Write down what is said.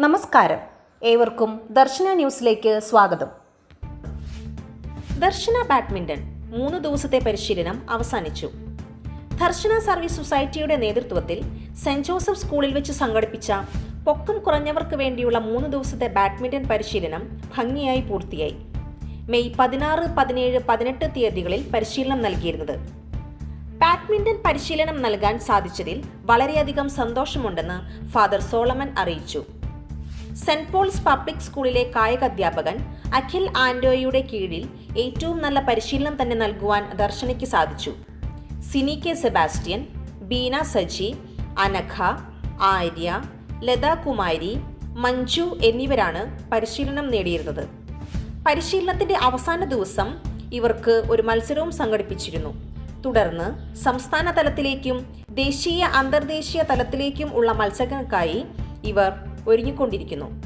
നമസ്കാരം. ഏവർക്കും ദർശന ന്യൂസിലേക്ക് സ്വാഗതം. ദർശന ബാഡ്മിന്റൺ മൂന്ന് ദിവസത്തെ പരിശീലനം അവസാനിച്ചു. ദർശന സർവീസ് സൊസൈറ്റിയുടെ നേതൃത്വത്തിൽ സെന്റ് ജോസഫ് സ്കൂളിൽ വെച്ച് സംഘടിപ്പിച്ച പൊക്കം കുറഞ്ഞവർക്ക് വേണ്ടിയുള്ള മൂന്ന് ദിവസത്തെ ബാഡ്മിന്റൺ പരിശീലനം ഭംഗിയായി പൂർത്തിയായി. മെയ് പതിനാറ് പതിനേഴ് പതിനെട്ട് തീയതികളിൽ പരിശീലനം നൽകിയിരുന്നത്. ബാഡ്മിന്റൺ പരിശീലനം നൽകാൻ സാധിച്ചതിൽ വളരെയധികം സന്തോഷമുണ്ടെന്ന് ഫാദർ സോളമൻ അറിയിച്ചു. സെന്റ് പോൾസ് പബ്ലിക് സ്കൂളിലെ കായിക അധ്യാപകൻ അഖിൽ ആൻഡോയുടെ കീഴിൽ ഏറ്റവും നല്ല പരിശീലനം തന്നെ നൽകുവാൻ ദർശനയ്ക്ക് സാധിച്ചു. സിനി കെ സെബാസ്റ്റ്യൻ ബീന സജി അനഘ ആര്യ ലത കുമാരി മഞ്ജു എന്നിവരാണ് പരിശീലനം നേടിയിരുന്നത്. പരിശീലനത്തിന്റെ അവസാന ദിവസം ഇവർക്ക് ഒരു മത്സരവും സംഘടിപ്പിച്ചിരുന്നു. തുടർന്ന് സംസ്ഥാന തലത്തിലേക്കും ദേശീയ അന്തർദേശീയ തലത്തിലേക്കും ഉള്ള മത്സരങ്ങൾക്കായി ഇവർ ഒരുങ്ങിക്കൊണ്ടിരിക്കുന്നു.